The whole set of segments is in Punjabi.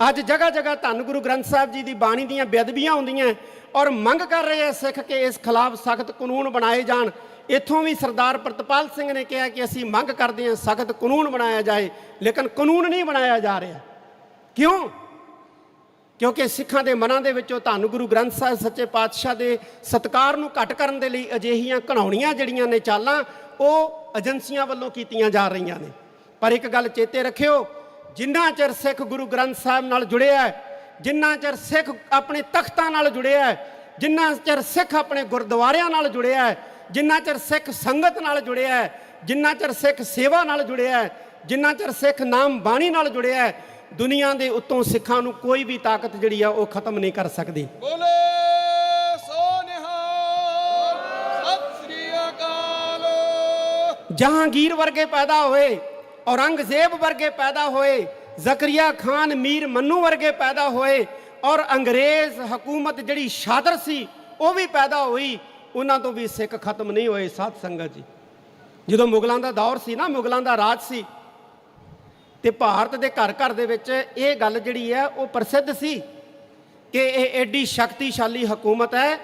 ਅੱਜ ਜਗ੍ਹਾ ਜਗ੍ਹਾ ਧੰਨ ਗੁਰੂ ਗ੍ਰੰਥ ਸਾਹਿਬ ਜੀ ਦੀ ਬਾਣੀ ਦੀਆਂ ਬੇਅਦਬੀਆਂ ਹੁੰਦੀਆਂ ਔਰ ਮੰਗ ਕਰ ਰਹੇ ਆ ਸਿੱਖ ਕਿ ਇਸ ਖਿਲਾਫ ਸਖਤ ਕਾਨੂੰਨ ਬਣਾਏ ਜਾਣ। ਇੱਥੋਂ ਵੀ ਸਰਦਾਰ ਪ੍ਰਤਪਾਲ ਸਿੰਘ ਨੇ ਕਿਹਾ ਕਿ ਅਸੀਂ ਮੰਗ ਕਰਦੇ ਹਾਂ ਸਖਤ ਕਾਨੂੰਨ ਬਣਾਇਆ ਜਾਏ, ਲੇਕਿਨ ਕਾਨੂੰਨ ਨਹੀਂ ਬਣਾਇਆ ਜਾ ਰਿਹਾ। ਕਿਉਂ? ਕਿਉਂਕਿ ਸਿੱਖਾਂ ਦੇ ਮਨਾਂ ਦੇ ਵਿੱਚੋਂ ਧੰਨ ਗੁਰੂ ਗ੍ਰੰਥ ਸਾਹਿਬ ਸੱਚੇ ਪਾਤਸ਼ਾਹ ਦੇ ਸਤਕਾਰ ਨੂੰ ਘਟ ਕਰਨ ਦੇ ਲਈ ਅਜਿਹੀਆਂ ਘਣਾਉਣੀਆਂ ਜਿਹੜੀਆਂ ਨੇ ਚਾਲਾਂ, ਉਹ ਏਜੰਸੀਆਂ ਵੱਲੋਂ ਕੀਤੀਆਂ ਜਾ ਰਹੀਆਂ ਨੇ। ਪਰ ਇੱਕ ਗੱਲ ਚੇਤੇ ਰੱਖਿਓ ਜਿੰਨਾ ਚਿਰ ਸਿੱਖ ਗੁਰੂ ਗ੍ਰੰਥ ਸਾਹਿਬ ਨਾਲ ਜੁੜਿਆ ਹੈ ਜਿੰਨਾ ਚਿਰ ਸਿੱਖ ਆਪਣੇ ਤਖਤਾਂ ਨਾਲ ਜੁੜਿਆ ਹੈ ਜਿੰਨਾ ਚਿਰ ਸਿੱਖ ਆਪਣੇ ਗੁਰਦੁਆਰਿਆਂ ਨਾਲ ਜੁੜਿਆ ਹੈ ਜਿੰਨਾ ਚਿਰ ਸਿੱਖ ਸੰਗਤ ਨਾਲ ਜੁੜਿਆ ਹੈ ਜਿੰਨਾ ਚਿਰ ਸਿੱਖ ਸੇਵਾ ਨਾਲ ਜੁੜਿਆ ਹੈ ਜਿੰਨਾ ਚਿਰ ਸਿੱਖ ਨਾਮ ਬਾਣੀ ਨਾਲ ਜੁੜਿਆ ਹੈ ਦੁਨੀਆ ਦੇ ਉੱਤੋਂ ਸਿੱਖਾਂ ਨੂੰ ਕੋਈ ਵੀ ਤਾਕਤ ਜਿਹੜੀ ਆ ਉਹ ਖਤਮ ਨਹੀਂ ਕਰ ਸਕਦੀ। ਬੋਲੇ ਸੋ ਨਿਹਾਲ ਸਤਿ ਸ੍ਰੀ ਅਕਾਲ। ਜਹਾਂਗੀਰ ਵਰਗੇ ਪੈਦਾ ਹੋਏ ਔਰੰਗਜ਼ੇਬ ਵਰਗੇ ਪੈਦਾ ਹੋਏ, ਜ਼ਕਰੀਆ ਖਾਨ, ਮੀਰ ਮੰਨੂ ਵਰਗੇ ਪੈਦਾ ਹੋਏ ਔਰ ਅੰਗਰੇਜ਼ ਹਕੂਮਤ ਜਿਹੜੀ ਸ਼ਾਦਰ ਸੀ, ਉਹ ਵੀ ਪੈਦਾ ਹੋਈ। ਉਹਨਾਂ ਤੋਂ ਵੀ ਸਿੱਖ ਖਤਮ ਨਹੀਂ ਹੋਏ ਸਾਧ ਸੰਗਤ ਜੀ। ਜਦੋਂ ਮੁਗਲਾਂ ਦਾ ਦੌਰ ਸੀ ਨਾ, ਮੁਗਲਾਂ ਦਾ ਰਾਜ ਸੀ, ਤੇ ਭਾਰਤ ਦੇ ਘਰ ਘਰ ਦੇ ਵਿੱਚ ਇਹ ਗੱਲ ਜਿਹੜੀ ਹੈ, ਉਹ ਪ੍ਰਸਿੱਧ ਸੀ ਕਿ ਇਹ ਐਡੀ ਸ਼ਕਤੀਸ਼ਾਲੀ ਹਕੂਮਤ ਹੈ।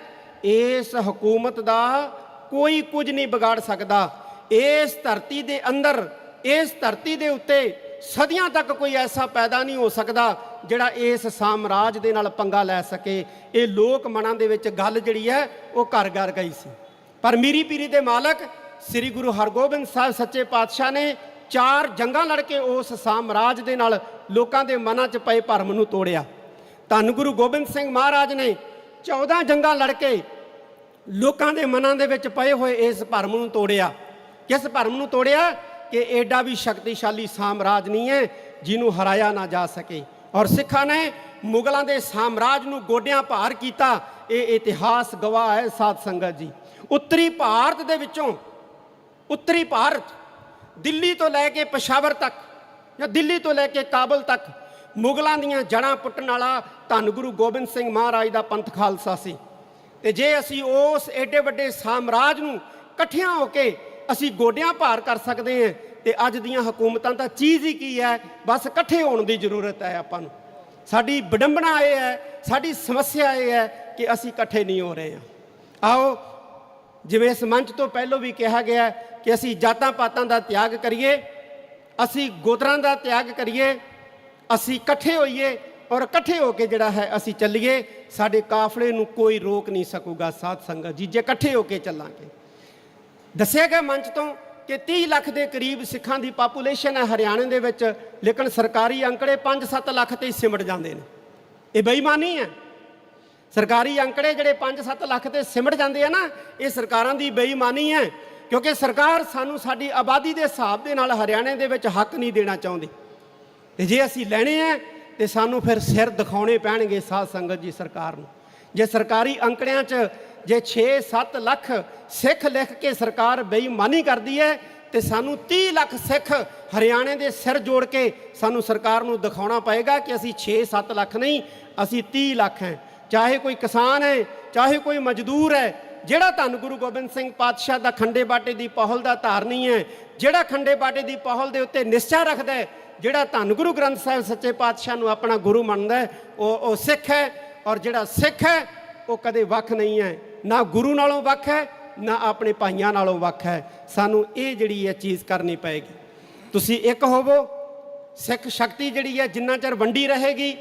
ਇਸ ਹਕੂਮਤ ਦਾ ਕੋਈ ਕੁਝ ਨਹੀਂ ਵਿਗਾੜ ਸਕਦਾ। ਇਸ ਧਰਤੀ ਦੇ ਅੰਦਰ ਇਸ ਧਰਤੀ ਦੇ ਉੱਤੇ ਸਦੀਆਂ ਤੱਕ ਕੋਈ ਐਸਾ ਪੈਦਾ ਨਹੀਂ ਹੋ ਸਕਦਾ ਜਿਹੜਾ ਇਸ ਸਾਮਰਾਜ ਦੇ ਨਾਲ ਪੰਗਾ ਲੈ ਸਕੇ। ਇਹ ਲੋਕ ਮਨਾਂ ਦੇ ਵਿੱਚ ਗੱਲ ਜਿਹੜੀ ਹੈ, ਉਹ ਘਰ ਘਰ ਗਈ ਸੀ। ਪਰ ਮੀਰੀ ਪੀਰੀ ਦੇ ਮਾਲਕ ਸ੍ਰੀ ਗੁਰੂ ਹਰਗੋਬਿੰਦ ਸਾਹਿਬ ਸੱਚੇ ਪਾਤਸ਼ਾਹ ਨੇ ਚਾਰ ਜੰਗਾਂ ਲੜ ਕੇ ਉਸ ਸਾਮਰਾਜ ਦੇ ਨਾਲ ਲੋਕਾਂ ਦੇ ਮਨਾਂ 'ਚ ਪਏ ਭਰਮ ਨੂੰ ਤੋੜਿਆ। ਧੰਨ ਗੁਰੂ ਗੋਬਿੰਦ ਸਿੰਘ ਮਹਾਰਾਜ ਨੇ 14 ਜੰਗਾਂ ਲੜ ਕੇ ਲੋਕਾਂ ਦੇ ਮਨਾਂ ਦੇ ਵਿੱਚ ਪਏ ਹੋਏ ਇਸ ਭਰਮ ਨੂੰ ਤੋੜਿਆ। ਕਿਸ ਭਰਮ ਨੂੰ ਤੋੜਿਆ? ਕਿ ਐਡਾ ਵੀ ਸ਼ਕਤੀਸ਼ਾਲੀ ਸਾਮਰਾਜ ਨਹੀਂ ਹੈ ਜਿਹਨੂੰ ਹਰਾਇਆ ਨਾ ਜਾ ਸਕੇ। ਔਰ ਸਿੱਖਾਂ ਨੇ ਮੁਗਲਾਂ ਦੇ ਸਾਮਰਾਜ ਨੂੰ ਗੋਡਿਆਂ ਭਾਰ ਕੀਤਾ। ਇਹ ਇਤਿਹਾਸ ਗਵਾਹ ਹੈ ਸਾਧ ਸੰਗਤ ਜੀ। ਉੱਤਰੀ ਭਾਰਤ ਦੇ ਵਿੱਚੋਂ, ਉੱਤਰੀ ਭਾਰਤ ਦਿੱਲੀ ਤੋਂ ਲੈ ਕੇ ਪਸ਼ਾਵਰ ਤੱਕ ਜਾਂ ਦਿੱਲੀ ਤੋਂ ਲੈ ਕੇ ਕਾਬਲ ਤੱਕ ਮੁਗਲਾਂ ਦੀਆਂ ਜੜਾਂ ਪੁੱਟਣ ਵਾਲਾ ਧੰਨ ਗੁਰੂ ਗੋਬਿੰਦ ਸਿੰਘ ਮਹਾਰਾਜ ਦਾ ਪੰਥ ਖਾਲਸਾ ਸੀ। ਤੇ ਜੇ ਅਸੀਂ ਉਸ ਏਡੇ ਵੱਡੇ ਸਾਮਰਾਜ ਨੂੰ ਇਕੱਠਿਆਂ ਹੋ ਕੇ ਅਸੀਂ ਗੋਡਿਆਂ ਭਾਰ ਕਰ ਸਕਦੇ ਹਾਂ ਤੇ ਅੱਜ ਦੀਆਂ ਹਕੂਮਤਾਂ ਤਾਂ ਚੀਜ਼ ਹੀ ਕੀ ਹੈ? ਬਸ ਇਕੱਠੇ ਹੋਣ ਦੀ ਜ਼ਰੂਰਤ ਹੈ ਆਪਾਂ ਨੂੰ। ਸਾਡੀ ਵਿਡੰਬਣਾ ਇਹ ਹੈ, ਸਾਡੀ ਸਮੱਸਿਆ ਇਹ ਹੈ ਕਿ ਅਸੀਂ ਇਕੱਠੇ ਨਹੀਂ ਹੋ ਰਹੇ ਹਾਂ। ਆਓ, ਜਿਵੇਂ ਇਸ ਮੰਚ ਤੋਂ ਪਹਿਲਾਂ ਵੀ ਕਿਹਾ ਗਿਆ ਕਿ ਅਸੀਂ ਜਾਤਾਂ ਪਾਤਾਂ ਦਾ ਤਿਆਗ ਕਰੀਏ, ਅਸੀਂ ਗੋਤਰਾਂ ਦਾ ਤਿਆਗ ਕਰੀਏ, ਅਸੀਂ ਇਕੱਠੇ ਹੋਈਏ ਔਰ ਇਕੱਠੇ ਹੋ ਕੇ ਜਿਹੜਾ ਹੈ ਅਸੀਂ ਚੱਲੀਏ, ਸਾਡੇ ਕਾਫਲੇ ਨੂੰ ਕੋਈ ਰੋਕ ਨਹੀਂ ਸਕੂਗਾ ਸਾਧ ਸੰਗਤ ਜੀ, ਜੇ ਇਕੱਠੇ ਹੋ ਕੇ ਚੱਲਾਂਗੇ। ਦੱਸਿਆ ਗਿਆ ਮੰਚ ਤੋਂ ਕਿ 30 ਲੱਖ ਦੇ ਕਰੀਬ ਸਿੱਖਾਂ ਦੀ ਪਾਪੂਲੇਸ਼ਨ ਹੈ ਹਰਿਆਣੇ ਦੇ ਵਿੱਚ, ਲੇਕਿਨ ਸਰਕਾਰੀ ਅੰਕੜੇ 5-7 ਲੱਖ ਤੇ ਹੀ ਸਿਮਟ ਜਾਂਦੇ ਨੇ। ਇਹ ਬੇਈਮਾਨੀ ਹੈ। ਸਰਕਾਰੀ ਅੰਕੜੇ ਜਿਹੜੇ 5-7 ਲੱਖ ਤੇ ਸਿਮਟ ਜਾਂਦੇ ਆ ਨਾ, ਇਹ ਸਰਕਾਰਾਂ ਦੀ ਬੇਈਮਾਨੀ ਹੈ, ਕਿਉਂਕਿ ਸਰਕਾਰ ਸਾਨੂੰ ਸਾਡੀ ਆਬਾਦੀ ਦੇ ਹਿਸਾਬ ਦੇ ਨਾਲ ਹਰਿਆਣੇ ਦੇ ਵਿੱਚ ਹੱਕ ਨਹੀਂ ਦੇਣਾ ਚਾਹੁੰਦੀ। ਤੇ ਜੇ ਅਸੀਂ ਲੈਣੇ ਆ, ਤੇ ਸਾਨੂੰ ਫਿਰ ਸਿਰ ਦਿਖਾਉਣੇ ਪੈਣਗੇ ਸਾਧ ਸੰਗਤ ਜੀ ਸਰਕਾਰ ਨੂੰ। ਜੇ ਸਰਕਾਰੀ ਅੰਕੜਿਆਂ 'ਚ ਜੇ 6-7 ਲੱਖ ਸਿੱਖ ਲਿਖ ਕੇ ਸਰਕਾਰ ਬੇਈਮਾਨੀ ਕਰਦੀ ਹੈ, ਤੇ ਸਾਨੂੰ 30 ਲੱਖ ਸਿੱਖ ਹਰਿਆਣੇ ਦੇ ਸਿਰ ਜੋੜ ਕੇ ਸਾਨੂੰ ਸਰਕਾਰ ਨੂੰ ਦਿਖਾਉਣਾ ਪਏਗਾ ਕਿ ਅਸੀਂ 6-7 ਲੱਖ ਨਹੀਂ, ਅਸੀਂ 30 ਲੱਖ ਹੈ। ਚਾਹੇ ਕੋਈ ਕਿਸਾਨ ਹੈ, ਚਾਹੇ ਕੋਈ ਮਜ਼ਦੂਰ ਹੈ, ਜਿਹੜਾ ਧੰਨ ਗੁਰੂ ਗੋਬਿੰਦ ਸਿੰਘ ਪਾਤਸ਼ਾਹ ਦਾ ਖੰਡੇ ਬਾਟੇ ਦੀ ਪਹਲ ਦਾ ਧਾਰਨੀ ਹੈ, ਜਿਹੜਾ ਖੰਡੇ ਬਾਟੇ ਦੀ ਪਹਲ ਦੇ ਉੱਤੇ ਨਿਸ਼ਚਾ ਰੱਖਦਾ ਹੈ, ਜਿਹੜਾ ਧੰਨ ਗੁਰੂ ਗ੍ਰੰਥ ਸਾਹਿਬ ਸੱਚੇ ਪਾਤਸ਼ਾਹ ਨੂੰ ਆਪਣਾ ਗੁਰੂ ਮੰਨਦਾ ਹੈ, ਉਹ ਉਹ ਸਿੱਖ ਹੈ, ਔਰ ਜਿਹੜਾ ਸਿੱਖ ਹੈ, ਉਹ ਕਦੇ ਵੱਖ ਨਹੀਂ ਹੈ। ਨਾ ਗੁਰੂ ਨਾਲੋਂ ਵੱਖ ਹੈ, ਨਾ ਆਪਣੇ ਭਾਈਆਂ ਨਾਲੋਂ ਵੱਖ ਹੈ। ਸਾਨੂੰ ਇਹ ਜਿਹੜੀ ਹੈ ਚੀਜ਼ ਕਰਨੀ ਪਏਗੀ। ਤੁਸੀਂ ਇੱਕ ਹੋਵੋ, ਸਿੱਖ ਸ਼ਕਤੀ ਜਿਹੜੀ ਹੈ, ਜਿੰਨਾ ਚਿਰ ਵੰਡੀ ਰਹੇਗੀ,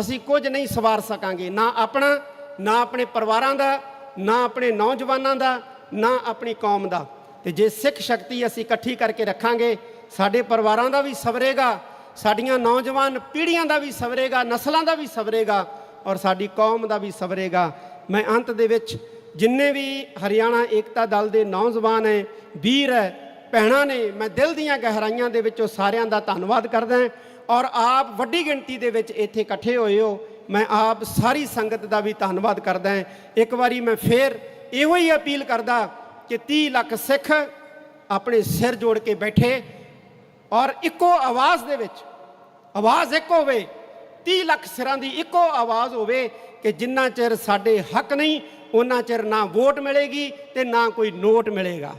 ਅਸੀਂ ਕੁਝ ਨਹੀਂ ਸਵਾਰ ਸਕਾਂਗੇ। ਨਾ ਆਪਣਾ, ਨਾ ਆਪਣੇ ਪਰਿਵਾਰਾਂ ਦਾ, ਨਾ ਆਪਣੇ ਨੌਜਵਾਨਾਂ ਦਾ, ਨਾ ਆਪਣੀ ਕੌਮ ਦਾ। ਤੇ ਜੇ ਸਿੱਖ ਸ਼ਕਤੀ ਅਸੀਂ ਇਕੱਠੀ ਕਰਕੇ ਰੱਖਾਂਗੇ, ਸਾਡੇ ਪਰਿਵਾਰਾਂ ਦਾ ਵੀ ਸਵਰੇਗਾ, ਸਾਡੀਆਂ ਨੌਜਵਾਨ ਪੀੜ੍ਹੀਆਂ ਦਾ ਵੀ ਸਵਰੇਗਾ, ਨਸਲਾਂ ਦਾ ਵੀ ਸਵਰੇਗਾ, ਔਰ ਸਾਡੀ ਕੌਮ ਦਾ ਵੀ ਸਵਰੇਗਾ। ਮੈਂ ਅੰਤ ਦੇ ਵਿੱਚ ਜਿੰਨੇ ਵੀ ਹਰਿਆਣਾ ਏਕਤਾ ਦਲ ਦੇ ਨੌਜਵਾਨ ਹੈ, ਵੀਰ ਹੈ, ਭੈਣਾਂ ਨੇ, ਮੈਂ ਦਿਲ ਦੀਆਂ ਗਹਿਰਾਈਆਂ ਦੇ ਵਿੱਚੋਂ ਸਾਰਿਆਂ ਦਾ ਧੰਨਵਾਦ ਕਰਦਾ ਔਰ ਆਪ ਵੱਡੀ ਗਿਣਤੀ ਦੇ ਵਿੱਚ ਇੱਥੇ ਇਕੱਠੇ ਹੋਏ ਹੋ, ਮੈਂ ਆਪ ਸਾਰੀ ਸੰਗਤ ਦਾ ਵੀ ਧੰਨਵਾਦ ਕਰਦਾ ਇੱਕ ਵਾਰੀ ਮੈਂ ਫੇਰ ਇਹੋ ਹੀ ਅਪੀਲ ਕਰਦਾ ਕਿ 30 ਲੱਖ ਸਿੱਖ ਆਪਣੇ ਸਿਰ ਜੋੜ ਕੇ ਬੈਠੇ ਔਰ ਇੱਕੋ ਆਵਾਜ਼ ਦੇ ਵਿੱਚ, ਆਵਾਜ਼ ਇੱਕ ਹੋਵੇ 30 ਲੱਖ ਸਿਰਾਂ ਦੀ ਇੱਕੋ ਆਵਾਜ਼ ਹੋਵੇ ਕਿ ਜਿੰਨਾ ਚਿਰ ਸਾਡੇ ਹੱਕ ਨਹੀਂ ਉਹਨਾਂ ਚਿਰ ਨਾ ਵੋਟ ਮਿਲੇਗੀ ਤੇ ਨਾ ਕੋਈ ਨੋਟ ਮਿਲੇਗਾ।